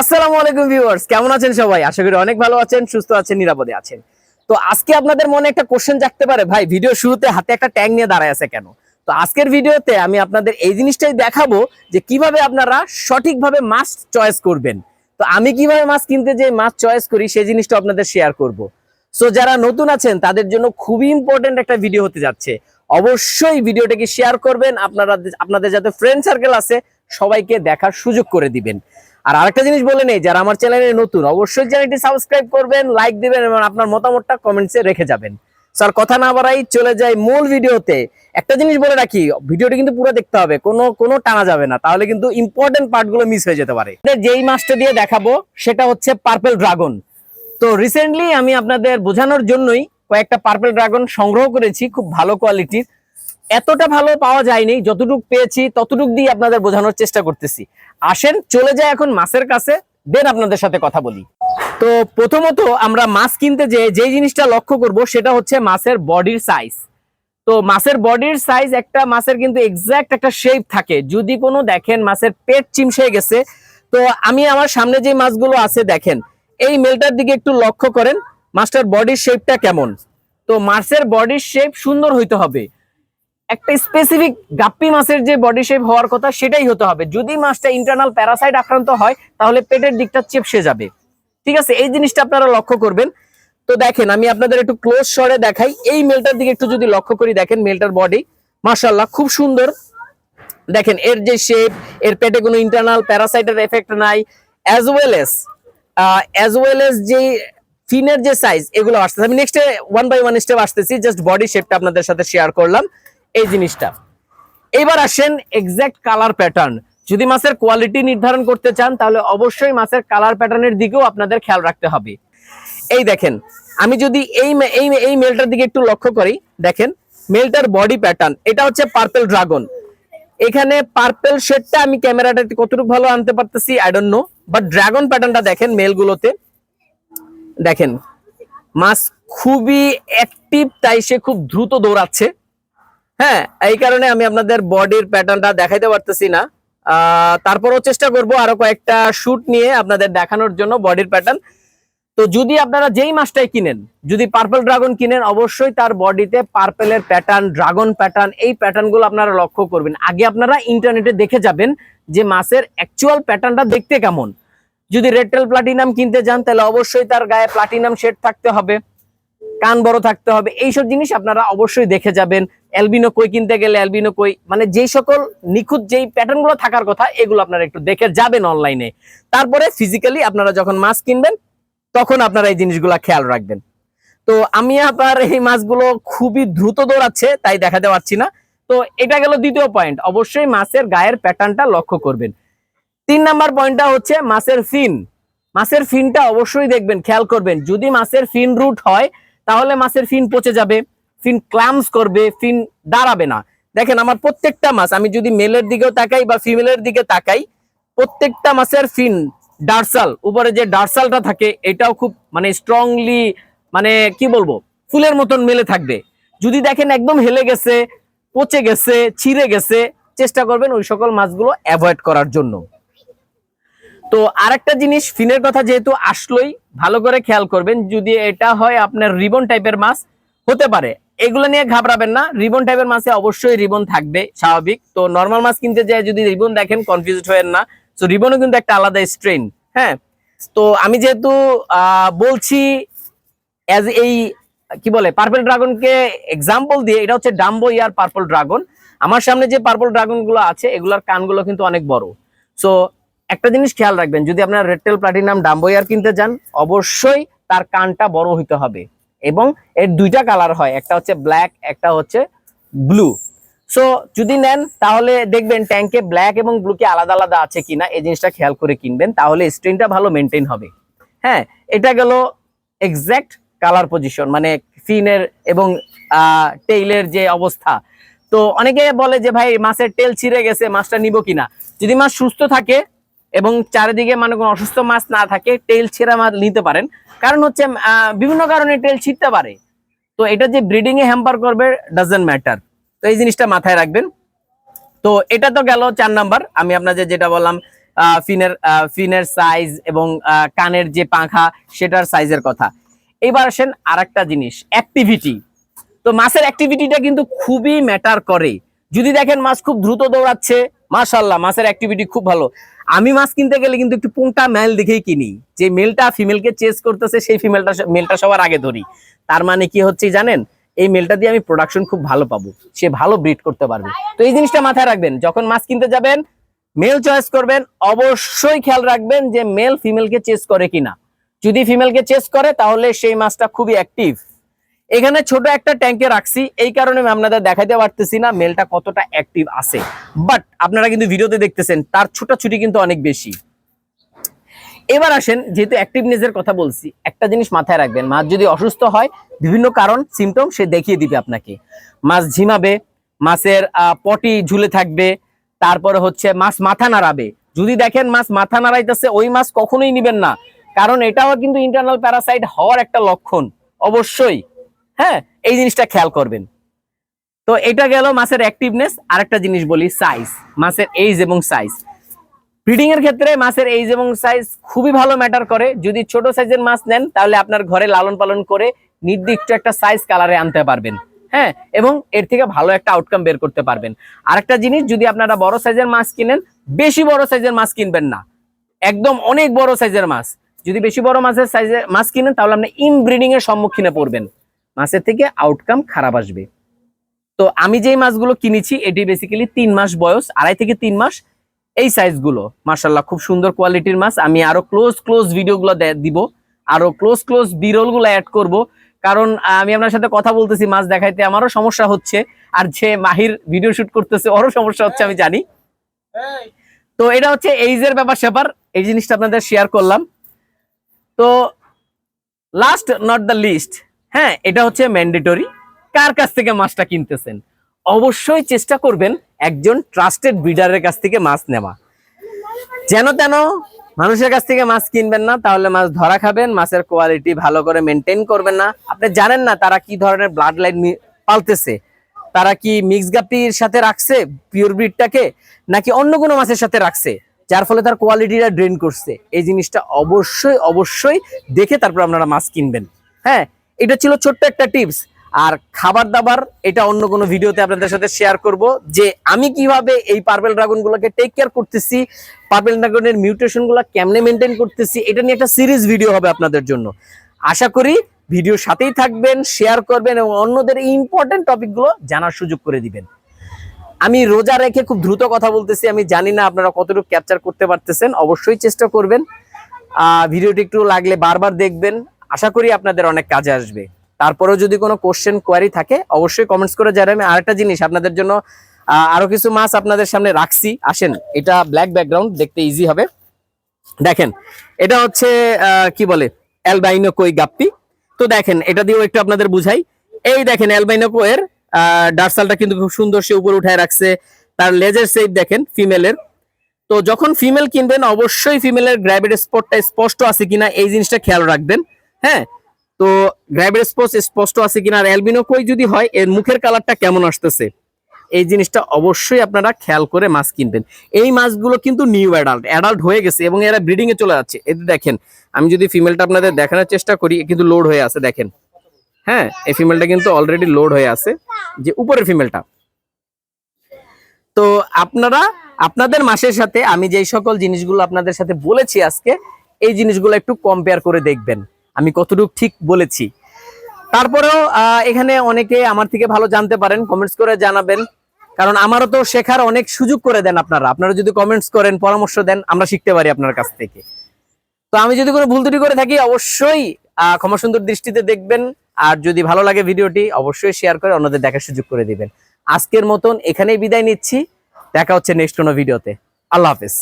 আসসালামু আলাইকুম ভিউয়ার্স, কেমন আছেন সবাই? আশা করি অনেক ভালো আছেন, সুস্থ আছেন, নিরাপদে আছেন। তো আজকে আপনাদের মনে একটা কোশ্চেন জাগতে পারে, ভাই ভিডিও শুরুতে হাতে একটা ট্যাগ নিয়ে দাঁড়ায় আছে কেন? তো আজকের ভিডিওতে আমি আপনাদের এই জিনিসটাই দেখাবো যে কীভাবে আপনারা সঠিকভাবে মাছ চয়েস করবেন। তো আমি কীভাবে মাছ কিনতে যে মাছ চয়েস করি, সেই জিনিসটা আপনাদের শেয়ার করব। সো যারা নতুন আছেন, তাদের জন্য খুবই ইম্পর্টেন্ট একটা ভিডিও হতে যাচ্ছে। অবশ্যই ভিডিওটাকে শেয়ার করবেন, আপনারা আপনাদের যাতে ফ্রেন্ড সার্কেল আছে, সবাইকে দেখার সুযোগ করে দিবেন। আর আরেকটা জিনিস বলে নেই, যারা আমার চ্যানেলে নতুন, অবশ্যই চ্যানেলটি সাবস্ক্রাইব করবেন লাইক দিবেন এবং আপনার মতামতটা কমেন্টসে রেখে যাবেন। স্যার, কথা না বাড়াই চলে যাই মূল ভিডিওতে। একটা জিনিস বলে রাখি, ভিডিওটি কিন্তু পুরো দেখতে হবে, কোনো কোনো টানা যাবে না, তাহলে কিন্তু ইম্পর্টেন্ট পার্টগুলো মিস হয়ে যেতে পারে। যেই মাছটা দিয়ে দেখাবো, সেটা হচ্ছে পার্পেল ড্রাগন তো রিসেন্টলি আমি আপনাদের বোঝানোর জন্যই কয়েকটা পার্পেল ড্রাগন সংগ্রহ করেছি, খুব ভালো কোয়ালিটির এতটা ভালো পাওয়া যায়নি, যতটুক পেয়েছি, ততটুক দিয়ে আপনাদের বোঝানোর চেষ্টা করতেছি। আসেন, চলে যায় এখন মাছের কাছে, দেন আপনাদের সাথে কথা বলি। তো প্রথমত আমরা মাছ কিনতে যে, যেই জিনিসটা লক্ষ্য করব, সেটা হচ্ছে মাছের বডির সাইজ তো মাছের বডির সাইজ একটা মাছের কিন্তু এক্সাক্ট একটা শেপ থাকে। যদি কোনো দেখেন মাছের পেট চিমসে গেছে, তো আমি আমার সামনে যে মাছগুলো আছে দেখেন, এই মেলটার দিকে একটু লক্ষ্য করেন, মাছটার বডির শেপটা কেমন? তো মাছের বডির শেপ সুন্দর হইতে হবে। একটা স্পেসিফিক গাপ্পি মাছের যে বডি শেপ হওয়ার কথা সেটাই হতে হবে। যদি মাছটা ইন্টারনাল প্যারাসাইট আক্রান্ত হয়, তাহলে পেটের দিকটা চেপসে যাবে। ঠিক আছে? এই জিনিসটা আপনারা লক্ষ্য করবেন। তো দেখেন, আমি আপনাদের একটু ক্লোজ শরে দেখাই। এই মেলটার দিকে একটু যদি লক্ষ্য করি, দেখেন মেলটার বডি মাশাল্লাহ খুব সুন্দর। দেখেন, এর যে শেপ এর পেটে কোনো ইন্টারনাল প্যারাসাইটের এফেক্ট নাই। As well as as well as যে ফিনের যে সাইজ এগুলো আসতেছে। আমি next one by one step আসতেছি জাস্ট বডি শেপটা আপনাদের সাথে শেয়ার করলাম। এই জিনিসটা। এবার আসেন এক্সাক্ট কালার প্যাটার্ন যদি মাছের কোয়ালিটি নির্ধারণ করতে চান, তাহলে অবশ্যই মাছের কালার প্যাটার্নের দিকেও আপনাদের খেয়াল রাখতে হবে। এই দেখেন, আমি যদি এই এই এই মেলটার দিকে একটু লক্ষ্য করি, দেখেন মেলটার বডি প্যাটার্ন এটা হচ্ছে পার্পেল ড্রাগন এখানে পার্পেল শেডটা আমি ক্যামেরাটা কতটুকু ভালো আনতে পারতেছি I don't know but dragon প্যাটার্নটা দেখেন মেলগুলোতে দেখেন, মাছ খুবই অ্যাক্টিভ তাই সে খুব দ্রুত দৌড়াচ্ছে। হ্যাঁ এই কারণে আমি আপনাদের বডির প্যাটার্নটা দেখাইতে পারতেছি না। তারপরও চেষ্টা করব আরও কয়েকটা শুট নিয়ে আপনাদের দেখানোর জন্য বডির প্যাটার্ন তো যদি আপনারা যেই মাছটাই কিনেন, যদি পার্পল ড্রাগন কিনেন, অবশ্যই তার বডিতে পার্পেলের প্যাটার্ন ড্রাগন প্যাটার্ন এই প্যাটার্নগুলো আপনারা লক্ষ্য করবেন। আগে আপনারা ইন্টারনেটে দেখে যাবেন যে মাছের অ্যাকচুয়াল প্যাটার্নটা দেখতে কেমন। যদি রেডটেল প্লাটিনাম কিনতে যান, তাহলে অবশ্যই তার গায়ে প্লাটিনাম শেড থাকতে হবে। কান বড় থাকতে হবে। এইসব জিনিস আপনারা অবশ্যই দেখে যাবেন। অ্যালবিনো কই কিনতে গেলে অ্যালবিনো কই? মানে যেই সকল নিখুঁত যেই প্যাটার্নগুলো থাকার কথা, এগুলো আপনারা একটু দেখে যাবেন অনলাইনে তারপরে ফিজিক্যালি আপনারা যখন মাছ কিনবেন, তখন আপনারা এই জিনিসগুলা খেয়াল রাখবেন। তো আমি আবার এই মাছগুলো খুবই দ্রুত দৌড়াচ্ছে, তাই দেখাতে পারছি না। তো এটা গেল দ্বিতীয় পয়েন্ট অবশ্যই মাছের গায়ের প্যাটার্নটা লক্ষ্য করবেন। তিন নাম্বার পয়েন্টটা হচ্ছে মাছের ফিন মাছের ফিনটা অবশ্যই দেখবেন, খেয়াল করবেন। যদি মাছের ফিন রুট হয় তাহলে মাছের ফিন পচে যাবে, ফিন ক্লামস করবে, ফিন দাঁড়াবে না। দেখেন, আমার প্রত্যেকটা মাছ, আমি যদি মেলের দিকেও তাকাই বা ফিমেলের দিকে তাকাই, প্রত্যেকটা মাছের ফিন ডার্সাল, উপরে যে ডার্সালটা থাকে, এটাও খুব মানে স্ট্রংলি মানে কি বলব, ফুলের মতন মেলে থাকবে। যদি দেখেন একদম হেলে গেছে, পচে গেছে, ছিঁড়ে গেছে, চেষ্টা করবেন ওই সকল মাছগুলো অ্যাভয়েড করার জন্য। তো আরেকটা জিনিস, ফিনের কথা যেহেতু আসলোই, ভালো করে খেয়াল করবেন, যদি এটা হয় আপনার রিবন টাইপের মাছ, হতে পারে। এগুলো নিয়ে ঘাবড়াবেন না, রিবন টাইপের মাছে অবশ্যই রিবন থাকবে, স্বাভাবিক। তো নর্মাল মাছ কিনতে যায় যদি রিবন দেখেন কনফিউজ হয়েন না। তো রিবনও কিন্তু একটা আলাদা স্ট্রেন হ্যাঁ? তো আমি যেহেতু বলছি অ্যাজ এই, কি বলে পার্পল ড্রাগনকে এক্সাম্পল দিয়ে, এটা হচ্ছে ডাম্বো ইয়ার পার্পল ড্রাগন আমার সামনে যে পার্পল ড্রাগনগুলো আছে, এগুলোর কানগুলো কিন্তু অনেক বড়। সো একটা জিনিস খেয়াল রাখবেন, যদি আপনার রেডটেল প্লাটিনাম ডাম্বো ইয়ার কিনতে যান, অবশ্যই তার কানটা বড় হইতে হবে এবং এর দুইটা কালার হয়, একটা হচ্ছে ব্ল্যাক একটা হচ্ছে ব্লু সো যদি নেন, তাহলে দেখবেন ট্যাঙ্কে ব্ল্যাক এবং ব্লুকে আলাদা আলাদা আছে কিনা, এই জিনিসটা খেয়াল করে কিনবেন, তাহলে স্ট্রেনটা ভালো মেনটেন হবে। হ্যাঁ এটা গেল এক্সাক্ট কালার পজিশন মানে ফিনের এবং টেইলের যে অবস্থা। তো অনেকে বলে যে, ভাই, মাছের টেল ছিঁড়ে গেছে, মাছটা নিব কিনা? যদি মাছ সুস্থ থাকে এবং চারিদিকে মানে কোনো অসুস্থ মাছ না থাকে টেল ছেঁড়া মাছ নিতে পারেন। কারণ হচ্ছে বিভিন্ন কারণে টেল ছিঁড়তে পারে। তো এটা যে ব্রিডিং এ হ্যাম্পার করবে ডাজেন্ট ম্যাটার তো এই জিনিসটা মাথায় রাখবেন। তো এটা তো গেল চার নাম্বার। আমি আপনাদের যেটা বললাম ফিনের ফিনের সাইজ এবং কানের যে পাখা, সেটার সাইজের কথা। এবার আসেন আর জিনিস অ্যাক্টিভিটি তো মাছের অ্যাক্টিভিটিটা কিন্তু খুবই ম্যাটার করে। যদি দেখেন মাছ খুব দ্রুত দৌড়াচ্ছে মাশাল্লাহ মাছের অ্যাক্টিভিটি খুব ভালো। আমি মাছ কিনতে গেলে কিন্তু একটু পুংটা মেল দেখেই কিনি। যে মেলটা ফিমেলকে চেস করতেছে, সেই ফিমেলটা মেলটা সবার আগে ধরি। তার মানে কি হচ্ছে জানেন? এই মেলটা দিয়ে আমি প্রোডাকশন খুব ভালো পাবো। সে ভালো ব্রিড করতে পারবে। তো এই জিনিসটা মাথায় রাখবেন, যখন মাছ কিনতে যাবেন মেল চয়েস করবেন, অবশ্যই খেয়াল রাখবেন যে মেল ফিমেলকে চেস করে কিনা। যদি ফিমেলকে চেস করে, তাহলে সেই মাছটা খুবই অ্যাক্টিভ এখানে ছোট একটা ট্যাঙ্কে রাখছি, এই কারণে আমি আপনাদের দেখাইতে পারতেছি না মেলটা কতটা অ্যাক্টিভ আছে। বাট আপনারা কিন্তু ভিডিওতে দেখতেছেন, তার ছোটাছুটি কিন্তু অনেক বেশি। এবার আসেন, যেহেতু অ্যাক্টিভনেসের কথা বলছি, একটা জিনিস মাথায় রাখবেন। মাছ যদি অসুস্থ হয়, বিভিন্ন কারণ সিমটম সে দেখিয়ে দিবে আপনাকে। মাছ ঝিমাবে, মাছের পটি ঝুলে থাকবে, তারপরে হচ্ছে মাছ মাথা নাড়াবে। যদি দেখেন মাছ মাথা নাড়াইতেছে, ওই মাছ কখনোই নিবেন না। কারণ এটাও কিন্তু ইন্টারনাল প্যারাসাইট হওয়ার একটা লক্ষণ, অবশ্যই। হ্যাঁ এই জিনিসটা খেয়াল করবেন। তো এটা গেল মাছের অ্যাক্টিভনেস আরেকটা জিনিস বলি সাইজ মাছের এইজ এবং সাইজ ব্রিডিং এর ক্ষেত্রে মাছের এইজ এবং সাইজ খুবই ভালো ম্যাটার করে। যদি ছোট সাইজের মাছ নেন, তাহলে আপনার ঘরে লালন পালন করে নির্দিষ্ট একটা সাইজ কালারে আনতে পারবেন। হ্যাঁ এবং এর থেকে ভালো একটা আউটকাম বের করতে পারবেন। আরেকটা জিনিস, যদি আপনারা বড় সাইজের মাছ কিনেন, বেশি বড় সাইজের মাছ কিনবেন না। একদম অনেক বড় সাইজের মাছ। যদি বেশি বড় মাছের সাইজের মাছ কিনেন, তাহলে আপনি ইনব্রিডিং এর সম্মুখীনে পড়বেন। মাছের থেকে আউটকাম খারাপ আসবে। তো আমি যেই মাছগুলো কিনেছি, এটি বেসিক্যালি তিন মাস বয়স, আড়াই থেকে তিন মাস, এই সাইজগুলো মার্শাল্লাহ খুব সুন্দর কোয়ালিটির মাছ। আমি আরও ক্লোজ ক্লোজ ভিডিওগুলো দিব, আরও ক্লোজ ক্লোজ বিরলগুলো অ্যাড করব। কারণ আমি আপনার সাথে কথা বলতেছি, মাছ দেখাইতে আমারও সমস্যা হচ্ছে। আর যে মাহির ভিডিও শুট করতেছে, ওরও সমস্যা হচ্ছে, আমি জানি। তো এটা হচ্ছে এইজের ব্যাপার স্যাপার এই জিনিসটা আপনাদের শেয়ার করলাম। তো লাস্ট নট দ্য লিস্ট হ্যাঁ এটা হচ্ছে ম্যান্ডেটরি কার কাছ থেকে মাছটা কিনতেছেন? অবশ্যই চেষ্টা করবেন একজন ট্রাস্টেড ব্রিডারের কাছ থেকে মাছ নেওয়া। যেন তেন মানুষের কাছ থেকে মাছ কিনবেন না, তাহলে মাছ ধরা খাবেন, মাছের কোয়ালিটি ভালো করে মেনটেন করবেন না। আপনি জানেন না তারা কি ধরনের ব্লাড লাইন পালতেছে। তারা কি মিক্স গাপির সাথে রাখছে পিওর ব্রিডটাকে নাকি অন্য কোনো মাছের সাথে রাখছে? যার ফলে তার কোয়ালিটিটা ড্রেন করছে। এই জিনিসটা অবশ্যই অবশ্যই দেখে তারপর আপনারা মাছ কিনবেন। হ্যাঁ এটা ছিল ছোট্ট একটা টিপস। আর খাবার দাবার এটা অন্য কোনো ভিডিওতে আপনাদের সাথে শেয়ার করব যে আমি কীভাবে এই পার্পেল ড্রাগন গুলোকে টেক কেয়ার করতেছি পার্পেল ড্রাগনের মিউটেশনগুলো কেমনে মেনটেন করতেছি, এটা নিয়ে একটা সিরিজ ভিডিও হবে আপনাদের জন্য। আশা করি ভিডিওর সাথেই থাকবেন শেয়ার করবেন এবং অন্যদের ইম্পর্টেন্ট টপিকগুলো জানার সুযোগ করে দিবেন। আমি রোজা রেখে খুব দ্রুত কথা বলতেছি, আমি জানি না আপনারা কতটুকু ক্যাপচার করতে পারতেছেন, অবশ্যই চেষ্টা করবেন। ভিডিওটি একটু লাগলে বারবার দেখবেন। আশা করি আপনাদের অনেক কাজে আসবে। তারপরেও যদি কোনো কোশ্চেন কোয়ারি থাকে, অবশ্যই কমেন্টস করে জানাবেন। আরেকটা জিনিস, আপনাদের জন্য আরও কিছু মাছ আপনাদের সামনে রাখছি। আসেন, এটা ব্ল্যাক ব্যাকগ্রাউন্ড দেখতে ইজি হবে। দেখেন, এটা হচ্ছে কি বলে? অ্যালবাইনো কই গাপ্পি। তো দেখেন, এটা দিয়েও একটু আপনাদের বুঝাই। এই দেখেন অ্যালবাইনো কোয়ের ডার্সালটা কিন্তু খুব সুন্দর সে উপরে উঠায় রাখছে। তার লেজের শেপ দেখেন ফিমেলের তো যখন ফিমেল কিনবেন, অবশ্যই ফিমেলের গ্র্যাভিড স্পটটা স্পষ্ট আছে কিনা, এই জিনিসটা খেয়াল রাখবেন। হ্যাঁ? তো গ্র্যাভিড স্পট স্পষ্ট আছে কিনা আর অ্যালবিনো কই যদি হয়, এর মুখের কালারটা কেমন আসতেছে? এই জিনিসটা অবশ্যই আপনারা খেয়াল করে মাছ কিনবেন। এই মাছগুলো কিন্তু নিউ অ্যাডাল্ট অ্যাডাল্ট হয়ে গেছে এবং এরা ব্রিডিং এ চলে যাচ্ছে। এতে দেখেন, আমি যদি ফিমেলটা আপনাদের দেখানোর চেষ্টা করি কিন্তু লোড হয়ে আছে, দেখেন। হ্যাঁ এই ফিমেলটা কিন্তু অলরেডি লোড হয়ে আছে, যে উপরের ফিমেলটা তো আপনারা, আপনাদের মাসের সাথে আমি যেই সকল জিনিসগুলো আপনাদের সাথে বলেছি আজকে, এই জিনিসগুলো একটু কম্পেয়ার করে দেখবেন। আমি কতটুকু ঠিক বলেছি। তারপরেও এখানে অনেকে আমার থেকে ভালো জানতে পারেন কমেন্টস করে জানাবেন। কারণ আমারও তো শেখার অনেক সুযোগ করে দেন আপনারা। আপনারা যদি কমেন্টস করেন, পরামর্শ দেন, আমরা শিখতে পারি আপনার কাছ থেকে। তো আমি যদি কোনো ভুল ত্রুটি করে থাকি, অবশ্যই ক্ষমা সুন্দর দৃষ্টিতে দেখবেন। আর যদি ভালো লাগে ভিডিওটি, অবশ্যই শেয়ার করে অন্যদের দেখার সুযোগ করে দিবেন। আজকের মতন এখানেই বিদায় নিচ্ছি। দেখা হচ্ছে নেক্সট কোনো ভিডিওতে আল্লাহ হাফেজ।